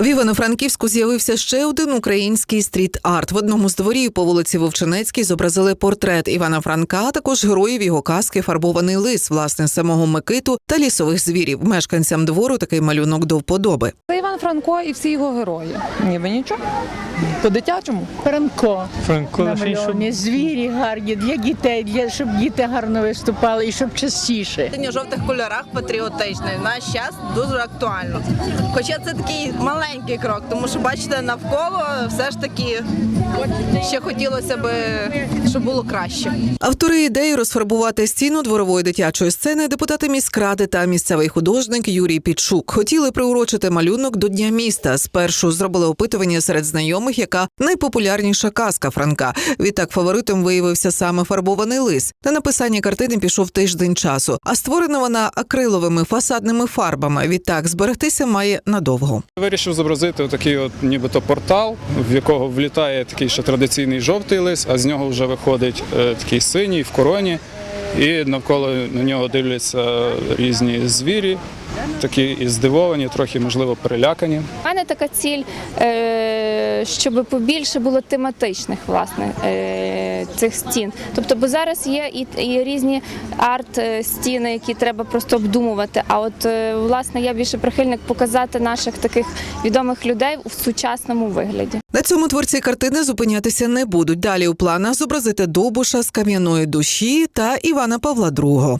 В Івано-Франківську з'явився ще один український стріт-арт. В одному з дворів по вулиці Вовчинецькій зобразили портрет Івана Франка, а також героїв його казки Фарбований лис, власне, самого Микиту та лісових звірів. Мешканцям двору такий малюнок до вподоби. Це Іван Франко і всі його герої. Ніби нічого. По-дитячому. Франко Франко намальовані, звірі гарні для дітей, для щоб діти гарно виступали і щоб частіше. в жовтих кольорах патріотичний. Наш час дуже актуально. Хоча це такий маленький крок, тому що бачите, навколо все ж таки ще хотілося би, щоб було краще. Автори ідеї розфарбувати стіну дворової дитячої сцени депутати міськради та місцевий художник Юрій Підшук хотіли приурочити малюнок до Дня міста. Спершу зробили опитування серед знайомих, яка найпопулярніша казка Франка. Відтак фаворитом виявився саме фарбований лис. На написання картини пішов тиждень часу, а створена вона акриловими фасадними фарбами. Відтак зберегтися має надовго. Вирішив зобразити отакий от нібито портал, в якого влітає такий ще традиційний жовтий лис, а з нього вже виходить е, такий синій в короні, і навколо на нього дивляться різні звірі, такі і здивовані, трохи можливо перелякані. У мене така ціль, е, щоб побільше було тематичних власне е, цих стін. Тобто, бо зараз є і, і різні арт-стіни, які треба просто обдумувати. А от е, власне я більше прихильник показати наших таких відомих людей в сучасному вигляді. На цьому творці картини зупинятися не будуть. Далі у планах зобразити Довбуша з кам'яної душі та Івана Павла II.